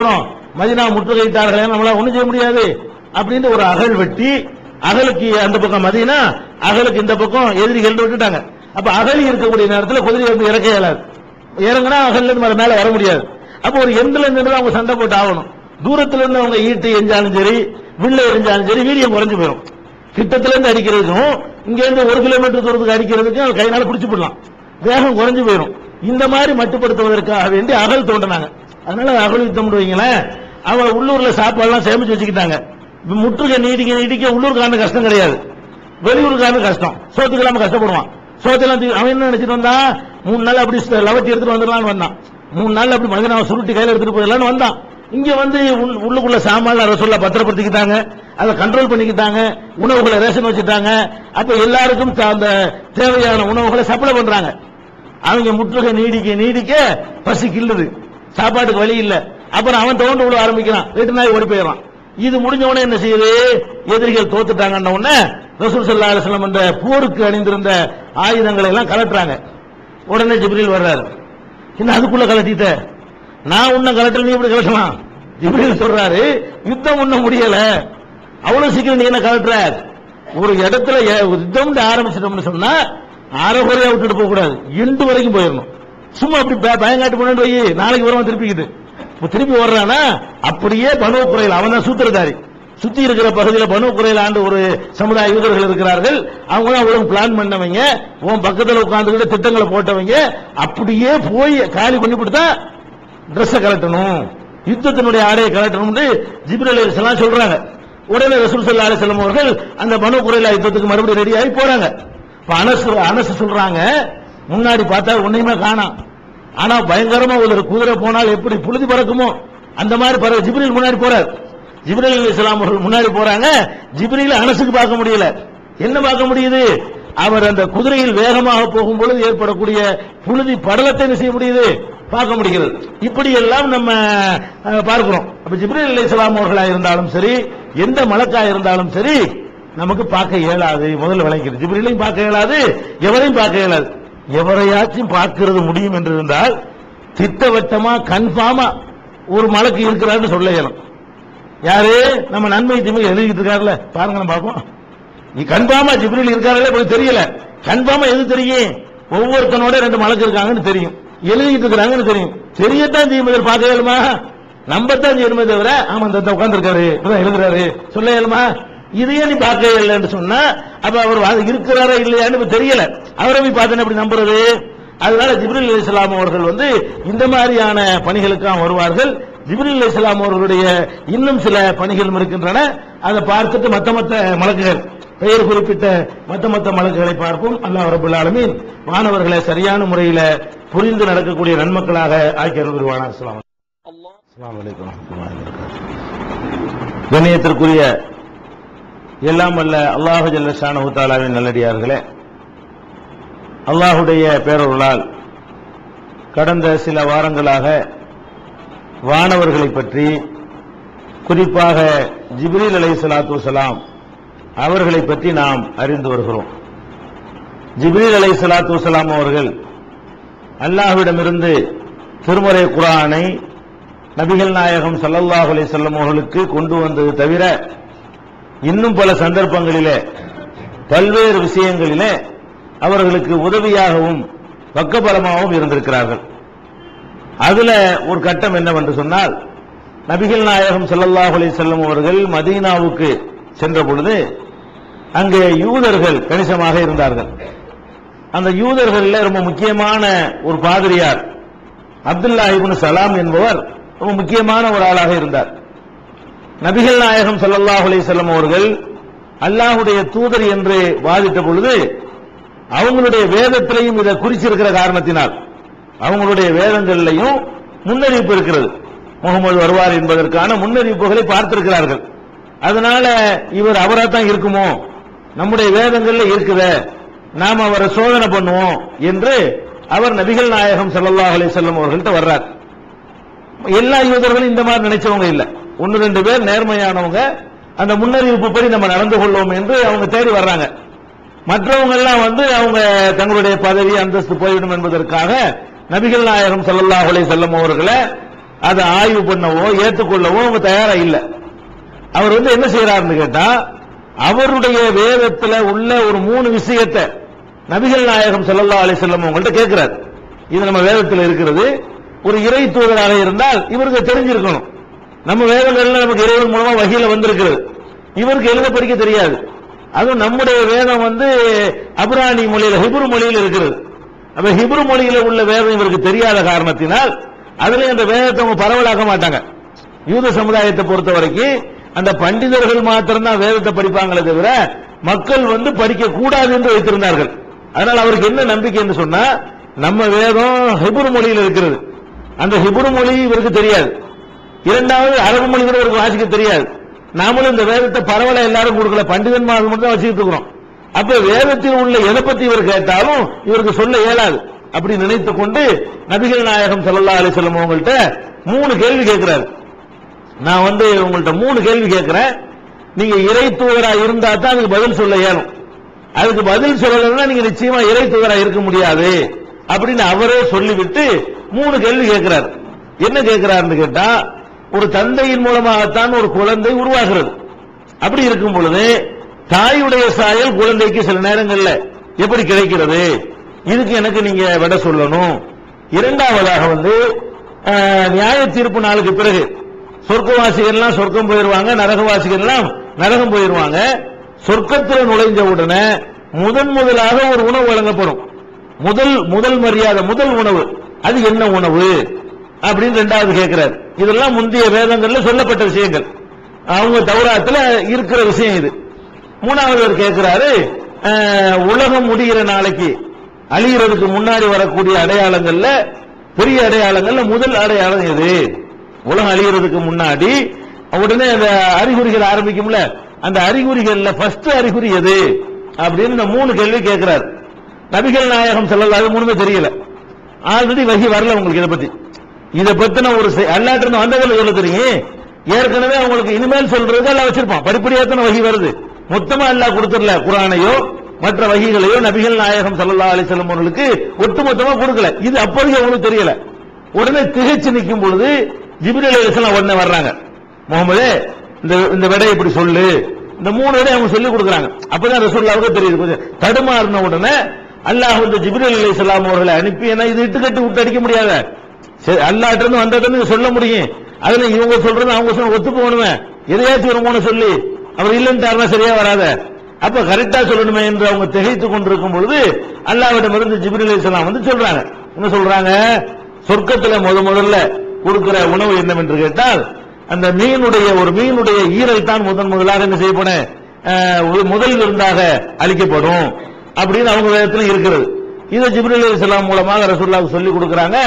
போறோம். மதினா முற்றுகையிட்டார்களே நம்மளால ஒண்ணும் செய்ய முடியாது. அப்படின்னு ஒரு அகல் வெட்டி அகலுக்கு அந்த பக்கம் மதினா அகலுக்கு இந்த பக்கம் எதிரிகள் விட்டுட்டாங்க. அப்ப அகலி இருக்கக்கூடிய நேரத்தில் குதிரை வந்து இறக்க இயலாது இறங்கினா அகல்ல இருந்து மேல- வர முடியாது. அப்ப ஒரு எண்ட்ல இருந்து அவங்க சண்டை போட்டு ஆகணும். தூரத்துல இருந்து அவங்க ஈட்டு எரிஞ்சாலும் சரி வில்ல எரிஞ்சாலும் சரி வீரியம் குறைஞ்சு போயிடும் கிட்டத்துல இருந்து அடிக்கிறதுக்கும் இங்க இருந்து ஒரு கிலோமீட்டர் தூரத்துக்கு அடிக்கிறதுக்கும் கையினால பிடிச்சு போடலாம். வேகம் குறைஞ்சு போயிடும் இந்த மாதிரி மட்டுப்படுத்துவதற்காக வேண்டி அகல் தோண்டினாங்க. அதனால அகல் யுத்தம் வைங்களேன் அவங்க உள்ளூர்ல சாப்பாடுலாம் சேமிச்சு வச்சுக்கிட்டாங்க. முற்றுகை நீடிக்க நீடிக்க உள்ளூர்காரனுக்கு கஷ்டம் கிடையாது. வெளியூருக்காரனுக்கு கஷ்டம். சோத்துக்கு இல்லாம கஷ்டப்படுவான். சோத்தெல்லாம் அவன் என்ன நினைச்சிட்டு வந்தா? மூணு நாள் அப்படி ஸ்ட- லவட்டி எடுத்துட்டு வந்துடலாம்னு வந்தான். மூணு நாள் அப்படி மகனாவை சுருட்டி கையில் எடுத்துட்டு போயிடலாம்னு வந்தான். இங்க வந்து உள்- உள்ளுக்குள்ள சாமான ரசோல்லா பத்திரப்படுத்திக்கிட்டாங்க. அதை கண்ட்ரோல் பண்ணிக்கிட்டாங்க. உணவுகளை ரேஷன் வச்சுட்டாங்க. அப்ப எல்லாருக்கும் அந்த தேவையான உணவுகளை சப்ளை பண்றாங்க. அவங்க முற்றுகை நீடிக்க நீடிக்க பசி கில்லுது சாப்பாட்டுக்கு வழி இல்ல. அப்புறம் அவன் தோண்டு விட ஆரம்பிக்கிறான். ரெண்டு நாய் ஓடி போயிடறான். இது முடிஞ்ச உடனே என்ன செய்யுது? எதிரிகள் தோத்துட்டாங்கன்ன உடனே ரசூல் சல்லா அலிஸ்லாம் அந்த போருக்கு அணிந்திருந்த ஆயுதங்களை எல்லாம் கலட்டுறாங்க. உடனே ஜிப்ரில் வர்றாரு. என்ன அதுக்குள்ள கலட்டிட்ட? நான் உன்ன கலட்டல நீ இப்படி கலட்டலாம்? ஜிப்ரில் சொல்றாரு யுத்தம் ஒண்ணும் முடியல. அவ்வளவு சீக்கிரம் நீ என்ன கலட்டுற? ஒரு இடத்துல யுத்தம் ஆரம்பிச்சிட்டோம்னு சொன்னா அரைகுறையா விட்டுட்டு போக கூடாது எண்டு வரைக்கும் போயிடணும். சும்மா அப்படி பயங்காட்டு கொண்டு போய் நாளைக்கு வருவான் திருப்பிக்குது. இப்போ திருப்பி வர்றானா அப்படியே பனு குறையில் அவன் தான் சூத்திரதாரி. சுத்தி இருக்கிற பகுதியில் பனு குறையில் ஆண்டு ஒரு சமுதாய யூதர்கள் இருக்கிறார்கள். அவங்க தான் அவ்வளவு பிளான் பண்ணவங்க. உன் பக்கத்தில் உட்காந்துக்கிட்டு திட்டங்களை போட்டவங்க. அப்படியே போய் காலி பண்ணி கொடுத்தா ட்ரெஸ்ஸை கலட்டணும் யுத்தத்தினுடைய ஆடையை கலட்டணும்னு ஜிப்ரல் அலைஹிஸ்ஸலாம் சொல்றாங்க. உடனே ரசூல் ஸல்லல்லாஹு அலைஹி அவர்கள் அந்த பனு குறையில் யுத்தத்துக்கு மறுபடியும் ரெடி ஆகி போறாங்க அனசு அனசு சொல்றாங்க முன்னாடி பார்த்தா ஒன்னையுமே காணாம். ஆனா பயங்கரமா ஒரு குதிரை போனால் எப்படி புழுதி பறக்குமோ? அந்த மாதிரி பறவை ஜிப்ரீல் முன்னாடி போறார். ஜிப்ரில் அலி இஸ்லாம் அவர்கள் முன்னாடி போறாங்க. ஜிப்ரீல் அனசுக்கு பார்க்க முடியல. என்ன பார்க்க முடியுது? அவர் அந்த குதிரையில் வேகமாக போகும் பொழுது ஏற்படக்கூடிய புழுதி படலத்தை என்ன செய்ய முடியுது? பார்க்க முடிகிறது. இப்படி எல்லாம் நம்ம பார்க்கிறோம். அப்ப ஜிப்ரில் அலி இஸ்லாம் அவர்களா இருந்தாலும் சரி எந்த மலக்கா இருந்தாலும் சரி நமக்கு பார்க்க இயலாது. முதல்ல விளங்கிறது ஜிப்ரிலையும் பார்க்க இயலாது எவரையும் பார்க்க இயலாது. எவரையாச்சும் பார்க்கிறது முடியும் என்று இருந்தால் திட்டவட்டமா கன்ஃபார்மா ஒரு மலக்கு இருக்கிறாருன்னு சொல்ல இயலும் யாரு? நம்ம நன்மை தீமை எழுதிட்டு இருக்காருல்ல பாருங்க நம்ம பார்ப்போம். நீ கன்ஃபார்மா ஜிப்ரில் இருக்காருல்ல உங்களுக்கு தெரியல. கன்ஃபார்மா எது தெரியும்? ஒவ்வொருத்தனோட ரெண்டு மலக்கு இருக்காங்கன்னு தெரியும். எழுதிட்டு இருக்கிறாங்கன்னு தெரியும். தெரியத்தான் தீமதர் பார்க்க இயலுமா? நம்பத்தான் செய்யணுமே தவிர ஆமா இந்த உட்கார்ந்து இருக்காரு எழுதுறாரு. சொல்ல இயலுமா? இதையே நீ பார்க்க இல்லைன்னு சொன்னா அப்ப அவர் இருக்கிறாரா இல்லையான்னு தெரியல. அவரை போய் பார்த்து எப்படி நம்புறது? அதனால ஜிப்ரில் அலைஹிஸ்ஸலாம் அவர்கள் வந்து இந்த மாதிரியான பணிகளுக்காக வருவார்கள். ஜிப்ரில் அலைஹிஸ்ஸலாம் அவர்களுடைய இன்னும் சில பணிகளும் இருக்கின்றன. அதை பார்த்துட்டு மத்த மத்த மலக்குகள் பெயர் குறிப்பிட்ட மத்த மத்த மலக்குகளை பார்ப்போம். அல்லாஹ் ரபுல் மாணவர்களை சரியான முறையில புரிந்து நடக்கக்கூடிய நன்மக்களாக ஆக்கி அருள்வானா அஸ்லாம் அஸ்ஸலாமு அலைக்கும். கண்ணியத்திற்குரிய எல்லாம் அல்ல அல்லாஹு ஜல்ல தாலாவின் நல்லடியார்களே. அல்லாஹுடைய பேரொருளால் கடந்த சில வாரங்களாக வானவர்களை பற்றி குறிப்பாக ஜிப்ரீல் அலை சலாத்து வசலாம் அவர்களை பற்றி நாம் அறிந்து வருகிறோம். ஜிப்ரீல் அலை சலாத்து வசலாம் அவர்கள் அல்லாஹ்விடமிருந்து திருமறை குரானை நபிகள் நாயகம் ஸல்லல்லாஹு அலை செல்லம் அவர்களுக்கு கொண்டு வந்தது தவிர இன்னும் பல சந்தர்ப்பங்களிலே பல்வேறு விஷயங்களிலே அவர்களுக்கு உதவியாகவும் பக்கபலமாகவும் இருந்திருக்கிறார்கள். அதுல ஒரு கட்டம் என்னவென்று சொன்னால் நபிகள் நாயகம் ஸல்லல்லாஹு அலி வஸல்லம் அவர்கள் மதீனாவுக்கு சென்ற பொழுது அங்கே யூதர்கள் கணிசமாக இருந்தார்கள். அந்த யூதர்களில் ரொம்ப முக்கியமான ஒரு பாதிரியார் அப்துல்லா இப்னு சலாம் என்பவர் ரொம்ப முக்கியமான ஒரு ஆளாக இருந்தார். நபிகள் நாயகம் சல்லாஹ் அலிசல்லம் அவர்கள் அல்லாஹுடைய தூதர் என்று வாதிட்ட பொழுது அவங்களுடைய வேதத்திலையும் இதை குறிச்சிருக்கிற காரணத்தினால் அவங்களுடைய வேதங்கள்லையும் முன்னறிவிப்பு இருக்கிறது. முகமது வருவார் என்பதற்கான முன்னறிவிப்புகளை பார்த்திருக்கிறார்கள். அதனால இவர் அவரா தான் இருக்குமோ? நம்முடைய வேதங்கள்ல இருக்குத. நாம் அவரை சோதனை பண்ணுவோம் என்று அவர் நபிகள் நாயகம் சல்லாஹ் அலைஹி அவர்கள்ட்ட வர்றார். எல்லா யூதர்களும் இந்த மாதிரி நினைச்சவங்க இல்லை. ஒன்னு ரெண்டு பேர் நேர்மையானவங்க. அந்த முன்னறிவிப்பு படி நம்ம நடந்து கொள்வோம் என்று அவங்க தேடி வர்றாங்க. மற்றவங்க எல்லாம் வந்து அவங்க தங்களுடைய பதவி அந்தஸ்து போய்விடும் என்பதற்காக நபிகள் நாயகம் செல்லல்லா அலைஹி வஸல்லம் அவர்களை அதை ஆய்வு பண்ணவோ ஏற்றுக்கொள்ளவோ அவங்க தயாரா இல்ல. அவர் வந்து என்ன செய்யறாருன்னு கேட்டா அவருடைய வேதத்துல உள்ள ஒரு மூணு விஷயத்தை நபிகள் நாயகம் செல்லல்லா அலைஹி செல்லும் அவங்கள்ட்ட கேட்கிறார். இது நம்ம வேதத்தில் இருக்கிறது. ஒரு இறை தூதராக இருந்தால் இவருக்கு தெரிஞ்சிருக்கணும். நம்ம வேதங்கள்ல நமக்கு இறைவன் மூலமா வகையில வந்திருக்கிறது. இவருக்கு எழுத படிக்க தெரியாது. அதுவும் நம்முடைய வேதம் வந்து அபுராணி மொழியில ஹிப்ரு மொழியில் இருக்கிறது. அப்ப ஹிப்ரு மொழியில உள்ள வேதம் இவருக்கு தெரியாத காரணத்தினால் அதுல அந்த வேதத்தை அவங்க பரவலாக்க மாட்டாங்க. யூத சமுதாயத்தை பொறுத்த வரைக்கும் அந்த பண்டிதர்கள் மாத்திரம்தான் வேதத்தை படிப்பாங்களே தவிர மக்கள் வந்து படிக்க கூடாது என்று வைத்திருந்தார்கள். அதனால் அவருக்கு என்ன நம்பிக்கை என்று சொன்னா நம்ம வேதம் ஹிப்ரு மொழியில் இருக்கிறது. அந்த ஹிப்ரு மொழி இவருக்கு தெரியாது. இரண்டாவது அரபு மொழி கூட இவருக்கு வாசிக்க தெரியாது. நாமளும் இந்த வேதத்தை பரவல எல்லாரும் கொடுக்கல. பண்டிதன்மார்கள் மட்டும் தான் வச்சுக்கிட்டு இருக்கிறோம். அப்ப வேதத்தில் உள்ள எதை பத்தி இவர் கேட்டாலும் இவருக்கு சொல்ல இயலாது. அப்படி நினைத்து கொண்டு நபிகள் நாயகம் சல்லா அலைஹி வஸல்லம் அவங்கள்ட்ட மூணு கேள்வி கேட்கிறாரு. நான் வந்து உங்கள்ட்ட மூணு கேள்வி கேட்கிறேன். நீங்க இறை தூதரா இருந்தா தான் அதுக்கு பதில் சொல்ல இயலும். அதுக்கு பதில் சொல்லலைன்னா நீங்க நிச்சயமா இறை தூதரா இருக்க முடியாது. அப்படின்னு அவரே சொல்லிவிட்டு மூணு கேள்வி கேட்கிறார். என்ன கேட்கிறாருன்னு கேட்டா ஒரு தந்தையின் மூலமாகத்தான் ஒரு குழந்தை உருவாகிறது. அப்படி இருக்கும் பொழுது தாயுடைய சாயல் குழந்தைக்கு சில நேரங்கள்ல எப்படி கிடைக்கிறது? இதுக்கு எனக்கு நீங்க விட சொல்லணும். இரண்டாவதாக வந்து நியாய தீர்ப்பு நாளுக்கு பிறகு சொர்க்கவாசிகள்லாம் சொர்க்கம் போயிருவாங்க நரகவாசிகள்லாம் நரகம் போயிருவாங்க. சொர்க்கத்தில் நுழைஞ்ச உடனே முதன் முதலாக ஒரு உணவு வழங்கப்படும். முதல் முதல் மரியாதை முதல் உணவு. அது என்ன உணவு? அப்படின்னு ரெண்டாவது கேட்கிறார் இதெல்லாம் முந்தைய வேதங்கள்ல சொல்லப்பட்ட விஷயங்கள். அவங்க தௌராத்துல இருக்கிற விஷயம் இது. மூணாவது அவர் கேட்கிறாரு உலகம் முடிகிற நாளைக்கு அழிகிறதுக்கு முன்னாடி வரக்கூடிய அடையாளங்கள்ல பெரிய அடையாளங்கள்ல முதல் அடையாளம் எது? உலகம் அழிகிறதுக்கு முன்னாடி உடனே அந்த அறிகுறிகள் ஆரம்பிக்கும்ல. அந்த அறிகுறிகள்ல ஃபர்ஸ்ட் அறிகுறி எது? அப்படின்னு இந்த மூணு கேள்வி கேட்கிறார் நபிகள் நாயகம் ஸல்லல்லாஹு அது மூணுமே தெரியல. ஆல்ரெடி வகி வரல உங்களுக்கு இதை பத்தி. இதை பத்தின ஒரு அல்லாட்டு இருந்து வந்ததில் சொல்ல தெரியும் ஏற்கனவே அவங்களுக்கு இனிமேல் சொல்றது எல்லாம் வச்சிருப்பான். படிப்படியா தானே வகி வருது. மொத்தமா அல்லாஹ் கொடுத்துடல குரானையோ மற்ற வகிகளையோ நபிகள் நாயகம் சல்லா அலி செல்லம் அவர்களுக்கு ஒட்டுமொத்தமா கொடுக்கல. இது அப்போதைக்கு அவங்களுக்கு தெரியல. உடனே திகைச்சு நிற்கும் பொழுது ஜிபிரல் அலைஹிஸ்ஸலாம் உடனே வர்றாங்க. முகமது இந்த இந்த விடை இப்படி சொல்லு. இந்த மூணு விடை அவங்க சொல்லி கொடுக்குறாங்க. அப்பதான் ரசூலுல்லாவுக்கு தெரியுது. கொஞ்சம் தடுமாறின உடனே அல்லாஹ் வந்து ஜிப்ரீல் அலைஹிஸ்ஸலாம் அவர்களை அனுப்பி ஏன்னா இது இட்டுக்கட்டு விட்டு அடிக்க முடியாத. சரி அல்லாஹ்ட்ட இருந்து வந்ததுன்னு சொல்ல முடியும். அதுல இவங்க சொல்றது அவங்க சொல்ல ஒத்து போகணுமே எதையாச்சும் ஒரு மூணு சொல்லி அவர் இல்லைன்னு சரியா வராத. அப்ப கரெக்டா சொல்லணுமே என்று அவங்க திகைத்து கொண்டிருக்கும் பொழுது அல்லாவிடமிருந்து ஜிப்ரீல் இஸ்லாம் வந்து சொல்றாங்க. என்ன சொல்றாங்க? சொர்க்கத்துல முத முதல்ல கொடுக்கிற உணவு என்னவென்று கேட்டால் அந்த மீனுடைய ஒரு மீனுடைய ஈரல் தான் முதன் முதலாக என்ன செய்யப்பட ஒரு முதல் விருந்தாக அளிக்கப்படும். அப்படின்னு அவங்க வேதத்துல இருக்கிறது. இதை ஜிப்ரீல் இஸ்லாம் மூலமாக ரசூல்லாவுக்கு சொல்லி கொடுக்கறாங்க.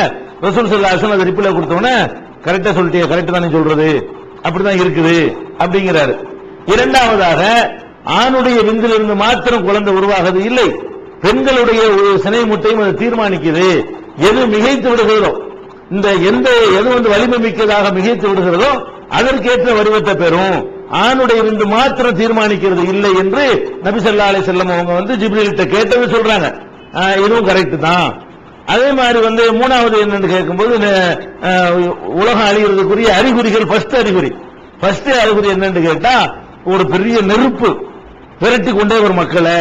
ரசூல் ஸல்லல்லாஹு அலைஹி அதை ரிப்ளை கொடுத்தோன்னே கரெக்டா சொல்லிட்டே கரெக்ட் தானே சொல்றது? அப்படிதான் இருக்குது அப்படிங்கிறாரு. இரண்டாவதாக ஆணுடைய விந்திலிருந்து மாத்திரம் குழந்தை உருவாகிறது இல்லை. பெண்களுடைய ஒரு சினை முட்டையும் அதை தீர்மானிக்குது. எது மிகைத்து விடுகிறதோ இந்த எந்த எது வந்து வலிமை மிக்கதாக மிகைத்து விடுகிறதோ அதற்கேற்ற வடிவத்தை பெறும். ஆணுடைய விந்து மாத்திரம் தீர்மானிக்கிறது இல்லை என்று நபி சல்லா அலைஹி செல்லம் அவங்க வந்து ஜிப்ரீல்கிட்ட கேட்டது சொல்றாங்க. இதுவும் கரெக்ட் தான். அதே மாதிரி வந்து மூணாவது என்னன்னு கேட்கும்போது உலகம் அழிகிறதுக்குரிய அறிகுறிகள் ஃபர்ஸ்ட் அறிகுறி. ஃபர்ஸ்ட் அறிகுறி என்னன்னு கேட்டா ஒரு பெரிய நெருப்பு விரட்டி கொண்டே வரும் மக்களை.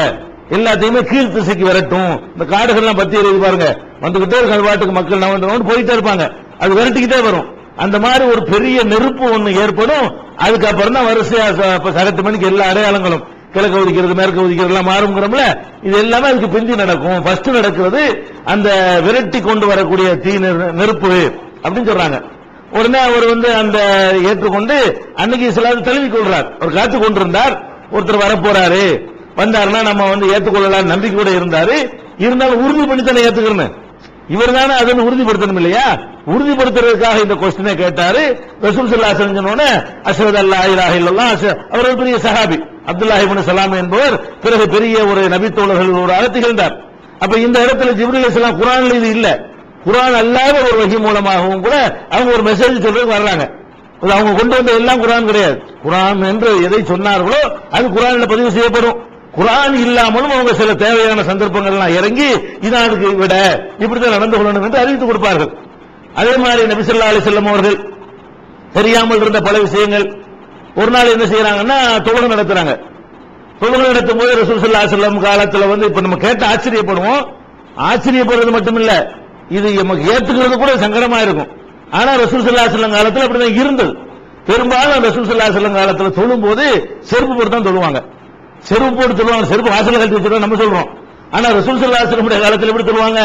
எல்லாத்தையுமே கீழ் திசைக்கு விரட்டும். இந்த காடுகள்லாம் பத்தி எரியுது பாருங்க. வந்துகிட்டே இருக்க பாட்டுக்கு மக்கள் நான் போயிட்டே இருப்பாங்க. அது விரட்டிக்கிட்டே வரும். அந்த மாதிரி ஒரு பெரிய நெருப்பு ஒன்று ஏற்படும். அதுக்கப்புறம் தான் வரிசையா ச- சகத்து மணிக்கு எல்லா அடையாளங்களும். கிழக்கு ஒதுக்கிறது மேற்கு ஒதுக்கிறது எல்லாம் மாறுங்கிறோம்ல இது எல்லாமே அதுக்கு பிந்தி நடக்கும். ஃபர்ஸ்ட் நடக்கிறது அந்த விரட்டி கொண்டு வரக்கூடிய தீ நெரு- நெருப்பு அப்படின்னு சொல்றாங்க. உடனே அவர் வந்து அந்த ஏற்றுக்கொண்டு அன்னைக்கு சிலர் தழுவி கொள்றார். அவர் காத்து கொண்டிருந்தார். ஒருத்தர் வரப்போறாரு. வந்தாருன்னா நம்ம வந்து ஏற்றுக்கொள்ளலாம் நம்பிக்கை கூட இருந்தாரு. இருந்தாலும் உறுதி பண்ணி தானே ஏத்துக்கிறேன் இவர் தானே அதன் உறுதிப்படுத்தணும் இல்லையா? உறுதிப்படுத்துறதுக்காக இந்த கொஸ்டினை கேட்டாரு. ரசூல் சல்லா செஞ்சனோட அசரத் அல்லா இலாஹ இல்லல்லா அவர் ஒரு பெரிய சஹாபி அப்துல்லாஹி இப்னு சலாம் என்பவர் பிறகு பெரிய ஒரு நபித்தோழர்கள் ஒரு திகழ்ந்தார். அப்ப இந்த இடத்துல ஜிப்ரீல் இஸ்லாம் குரான் இது இல்ல. குரான் அல்லாத ஒரு வகி மூலமாகவும் கூட அவங்க ஒரு மெசேஜ் சொல்றதுக்கு வர்றாங்க. அது அவங்க கொண்டு வந்த எல்லாம் குரான் கிடையாது. குரான் என்று எதை சொன்னார்களோ அது குரான்ல பதிவு செய்யப்படும். குரான் இல்லாமலும் அவங்க சில தேவையான சந்தர்ப்பங்கள்லாம் இறங்கி இதான் அதுக்கு விட இப்படித்தான் நடந்து கொள்ளணும் என்று அறிவித்துக் கொடுப்பார்கள். அதே மாதிரி நபிசல்லா அலி செல்லம் அவர்கள் தெரியாமல் இருந்த பல விஷயங்கள். ஒரு நாள் என்ன செய்யறாங்கன்னா தொழுகை நடத்துறாங்க. தொழுகை நடத்தும் போது ரசூசல்லா செல்லம் காலத்தில் காலத்துல வந்து இப்ப நம்ம கேட்டு ஆச்சரியப்படுவோம். ஆச்சரியப்படுறது மட்டும் இல்ல இது நமக்கு ஏத்துக்கிறது கூட சங்கடமா இருக்கும். ஆனா ரசூசல்லா செல்லம் அலைஹி காலத்துல அப்படிதான் இருந்தது. பெரும்பாலும் ரசூசல்லா செல்லம் அலைஹி தொழும் போது செருப்பு போட்டு தான் தொழுவாங்க. செருப்பு போட்டு சொல்லுவாங்க. செருப்பு வாசல்ல கழட்டி வச்சிருக்கோம் நம்ம சொல்றோம். ஆனா ரசூல் சல்லா செல்லமுடைய காலத்தில் எப்படி சொல்லுவாங்க?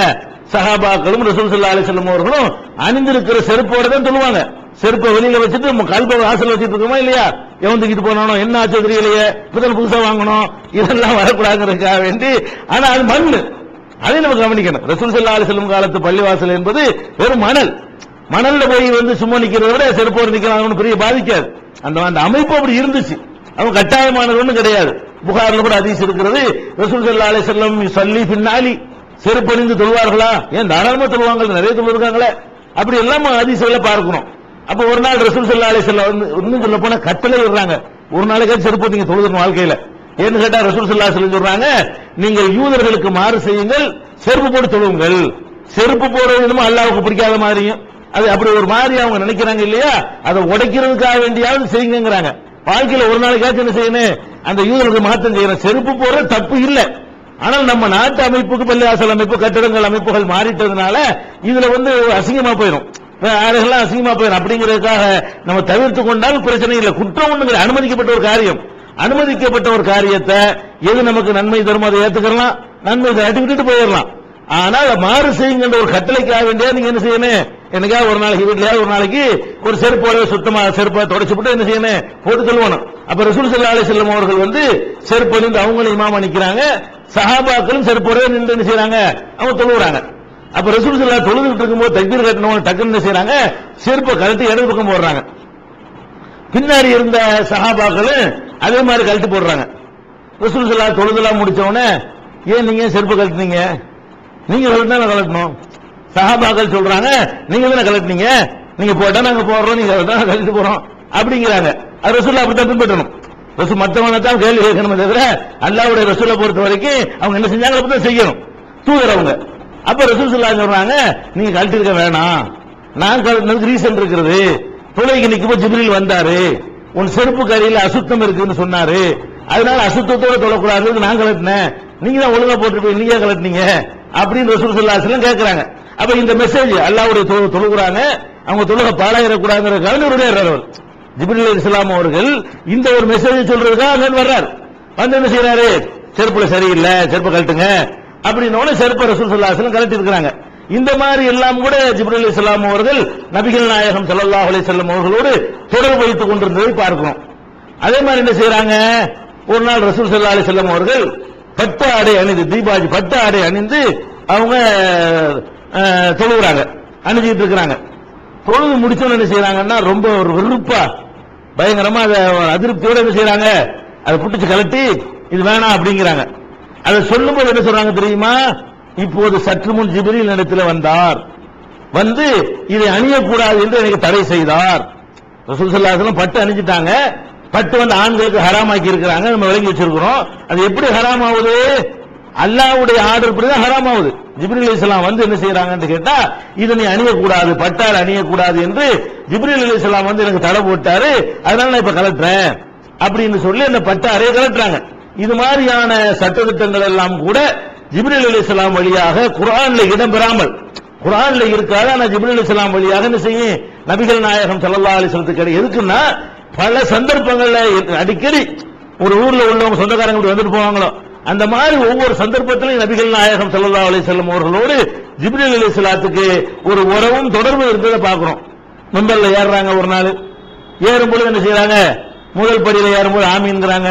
சஹாபாக்களும் ரசூல் சல்லா அலைஹி அவர்களும் அணிந்திருக்கிற செருப்போட தான் சொல்லுவாங்க. செருப்பை வெளியில வச்சுட்டு நம்ம கல்ப வாசல் வச்சுட்டு இருக்கோமா இல்லையா? எவன் தூக்கிட்டு போனானோ என்ன ஆச்சு தெரியலையே. புதல் புதுசா வாங்கணும். இதெல்லாம் வரக்கூடாதுங்கிறதுக்காக வேண்டி. ஆனா அது மண். அதை நம்ம கவனிக்கணும். ரசூல் சல்லா அலைஹி வஸல்லம் காலத்து பள்ளிவாசல் என்பது வெறும் மணல். மணல்ல போய் வந்து சும்மா நிக்கிறத விட செருப்போடு நிக்கிறாங்க பெரிய பாதிக்காது. அந்த அந்த அமைப்பு அப்படி இருந்துச்சு. அவங்க கட்டாயமானது கிடையாது. புகாரில் கூட அதிசயம் இருக்கிறது. ரசூல் சல்லா அலி செல்லம் சல்லி பின்னாலி செருப்பணிந்து தொழுவார்களா? ஏன் தாராளமா தொழுவாங்க நிறைய தொழுவாங்களே அப்படி எல்லாம் அதிசயங்களை பார்க்கணும். அப்ப ஒரு நாள் ரசூல் சல்லா அலி செல்லம் வந்து இன்னும் சொல்ல போனா கட்டளை விடுறாங்க. ஒரு நாளைக்கு செருப்பு நீங்க தொழுதணும் வாழ்க்கையில. ஏன்னு கேட்டா ரசூல் சல்லா செல்லம் சொல்றாங்க நீங்கள் யூதர்களுக்கு மாறு செய்யுங்கள் செருப்பு போட்டு தொழுவுங்கள் செருப்பு போடுறது என்னமோ அல்லாஹ்வுக்கு பிடிக்காத மாதிரியும். அது அப்படி ஒரு மாதிரி அவங்க நினைக்கிறாங்க இல்லையா? அதை உடைக்கிறதுக்காக வேண்டியாவது செய்யுங்கிறாங்க வாழ்க்கையில ஒரு நாளைக்காச்சும் என்ன செய்யணும்? அந்த யூதர்களுக்கு மாற்றம் செய்யணும். செருப்பு போடுறது தப்பு இல்லை. ஆனால் நம்ம நாட்டு அமைப்புக்கு பள்ளிவாசல் அமைப்பு கட்டிடங்கள் அமைப்புகள் மாறிட்டதுனால இதுல வந்து அசிங்கமா போயிடும். ஆடுகள்லாம் அசிங்கமா போயிடும்? அப்படிங்கிறதுக்காக நம்ம தவிர்த்து கொண்டால் பிரச்சனை இல்லை. குற்றம் ஒண்ணுங்கிற அனுமதிக்கப்பட்ட ஒரு காரியம். அனுமதிக்கப்பட்ட ஒரு காரியத்தை எது நமக்கு நன்மை தரும் அதை ஏத்துக்கலாம் நன்மை தட்டி விட்டுட்டு போயிடலாம். ஆனா அதை மாறு செய்யுங்கிற ஒரு கட்டளைக்காக வேண்டிய நீங்க என்ன செய்யணும்? எனக்கா ஒரு நாளைக்கு வீட்டுல ஒரு நாளைக்கு ஒரு செருப்போட சுத்தமா செருப்பை தொடச்சு போட்டு என்ன செய்யணும்? போட்டு சொல்லுவோம் அப்ப ரசூல் ஸல்லல்லாஹு அலைஹி அவர்கள் வந்து செருப்பு நின்று அவங்களும் இமாம நிக்கிறாங்க சஹாபாக்களும் செருப்போட நின்று என்ன செய்யறாங்க அவங்க தொழுகிறாங்க அப்ப ரசூல் சல்லா தொழுதுட்டு இருக்கும்போது தக்பீர் கட்டணம் டக்குன்னு என்ன செய்யறாங்க செருப்பை கழட்டி இடது பக்கம் போடுறாங்க. பின்னாடி இருந்த சஹாபாக்களும் அதே மாதிரி கழட்டி போடுறாங்க. ரசூல் சல்லா தொழுதெல்லாம் முடிச்ச உடனே ஏன் நீங்க செருப்பு கழட்டினீங்க? நீங்க தானே கலட்டணும்? கழட்டணும் சஹாபாக்கள் சொல்றாங்க நீங்க தானே கலட்டினீங்க? நீங்க போட்டா நாங்க போடுறோம் நீங்க தான் நாங்க போறோம். அப்படிங்கிறாங்க. அது ரசூல்லா அப்படித்தான் பின்பற்றணும். ரசு மத்தவங்க தான் கேள்வி கேட்கணும் தவிர அல்லாவுடைய ரசூலை பொறுத்த வரைக்கும் அவங்க என்ன செஞ்சாங்க அப்படிதான் செய்யணும். தூதர் அப்ப ரசூல் சொல்லா சொல்றாங்க நீங்க கழட்டி இருக்க வேணாம். நான் கழட்டினதுக்கு ரீசன் இருக்கிறது தொலைக்கு நிக்கும்போது ஜிப்ரில் வந்தாரு. உன் செருப்பு கரையில அசுத்தம் இருக்குன்னு சொன்னாரு. அதனால அசுத்தத்தோட தொழக்கூடாது நான் கலட்டினேன். நீங்க தான் ஒழுங்கா போட்டுருப்பீங்க நீங்க கலட்டினீங்க? அப்படின்னு ரசூல் சல்லாஹ் கேட்கிறாங்க அப்ப இந்த மெசேஜ் அல்லாவுடைய தொழு- தொழுகிறாங்க. அவங்க தொழுக பாழாயிடக்கூடாதுங்கிறதுக்காக இவருடைய அவர். ஜிப்ரில் இஸ்லாம் அவர்கள் இந்த ஒரு மெசேஜ் சொல்றதுக்காக அங்க வர்றார். வந்து என்ன செய்யறாரு செருப்புல சரியில்லை செருப்பு கழட்டுங்க. அப்படின்னு செருப்பு ரசூல் சல்லாஹ் கழட்டி இருக்கிறாங்க இந்த மாதிரி எல்லாம் கூட ஜிப்ரில் இஸ்லாம் அவர்கள் நபிகள் நாயகம் சல்லாஹ் அலி செல்லம் அவர்களோடு தொடர்பு வைத்துக் கொண்டிருந்ததை பார்க்கிறோம். அதே மாதிரி என்ன செய்யறாங்க ஒரு நாள் ரசூல் சல்லா அலி செல்லம் அவர்கள் பட்டு ஆடை அணிந்து தீபாவளி பட்டு ஆடை அணிந்து அவங்க தொழுகிறாங்க அணிஞ்சிட்டு இருக்கிறாங்க. தொழுது முடிச்சோன்னு என்ன செய்யறாங்கன்னா ரொம்ப ஒரு வெறுப்பா பயங்கரமா அதை அதிருப்தியோட என்ன செய்யறாங்க அதை புட்டிச்சு கலட்டி இது வேணாம் அப்படிங்கிறாங்க. அதை சொல்லும்போது என்ன சொல்றாங்க தெரியுமா? இப்போது சற்று முன் ஜிப்ரீல் இடத்துல வந்தார். வந்து இதை அணியக்கூடாது என்று எனக்கு தடை செய்தார். ரசூல் பட்டு அணிஞ்சிட்டாங்க. பட்டு வந்து ஆண்களுக்கு ஹராமாக்கி இருக்கிறாங்க நம்ம விளங்கி வச்சிருக்கிறோம். அது எப்படி ஹராம் ஆகுது அல்லாஹ்வுடைய ஆர்டர் படி தான் ஹராம் ஆகுது ஜிப்ரில் இஸ்லாம் வந்து என்ன செய்யறாங்கன்னு கேட்டா இதை நீ அணியக்கூடாது பட்டால் அணியக்கூடாது என்று ஜிப்ரில் அலி இஸ்லாம் வந்து எனக்கு தடை போட்டாரு. அதனால நான் இப்ப கலட்டுறேன். அப்படின்னு சொல்லி அந்த பட்டாரையே கலட்டுறாங்க. இது மாதிரியான சட்டத்திட்டங்கள் எல்லாம் கூட ஜிப்ரில் அலி இஸ்லாம் வழியாக குரான்ல இடம்பெறாமல் குரான்ல இருக்காது ஆனா ஜிப்ரில் இஸ்லாம் வழியாக என்ன செய்யும்? நபிகள் நாயகம் சல்லா அலிஸ்லத்துக்கு எதுக்குன்னா பல சந்தர்ப்பங்கள்ல அடிக்கடி ஒரு ஊர்ல உள்ளவங்க சொந்தக்காரங்க வந்துட்டு போவாங்களோ? அந்த மாதிரி ஒவ்வொரு சந்தர்ப்பத்திலும் நபிகள் நாயகம் ஸல்லல்லாஹு அலி வஸல்லம் அவர்களோடு ஜிப்ரில் அலி சலாத்துக்கு ஒரு உறவும் தொடர்பு இருந்ததை பார்க்கிறோம். மும்பல்ல ஏறுறாங்க ஒரு நாள். ஏறும்போது என்ன செய்யறாங்க முதல் படியில ஏறும்போது ஆமீன்கிறாங்க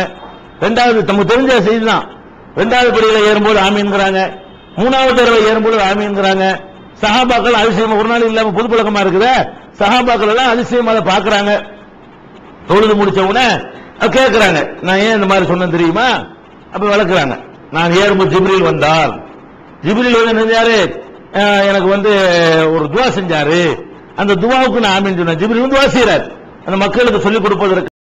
ரெண்டாவது தமக்கு தெரிஞ்ச செய்தி தான். ரெண்டாவது படியில ஏறும்போது ஆமீன்கிறாங்க மூணாவது தடவை ஏறும்போது ஆமீன்கிறாங்க சஹாபாக்கள் அதிசயம் ஒரு நாள் இல்லாம புது பழக்கமா இருக்குதே. சஹாபாக்கள் எல்லாம் அதிசயம் அதை பாக்குறாங்க தொழுது முடிச்ச உடனே கேட்கிறாங்க நான் ஏன் இந்த மாதிரி சொன்னேன் தெரியுமா? அப்ப விளக்குறாங்க நான் ஏறும்போது ஜிப்ரில் வந்தால்? ஜிப்ரில் வந்து என்ன செஞ்சாரு எனக்கு வந்து ஒரு துவா செஞ்சாரு. அந்த துவாவுக்கு நான் ஆமின்னு சொன்னேன். ஜிப்ரில் வந்து துவா செய்யறாரு அந்த மக்களுக்கு சொல்லிக் கொடுப்பதற்கு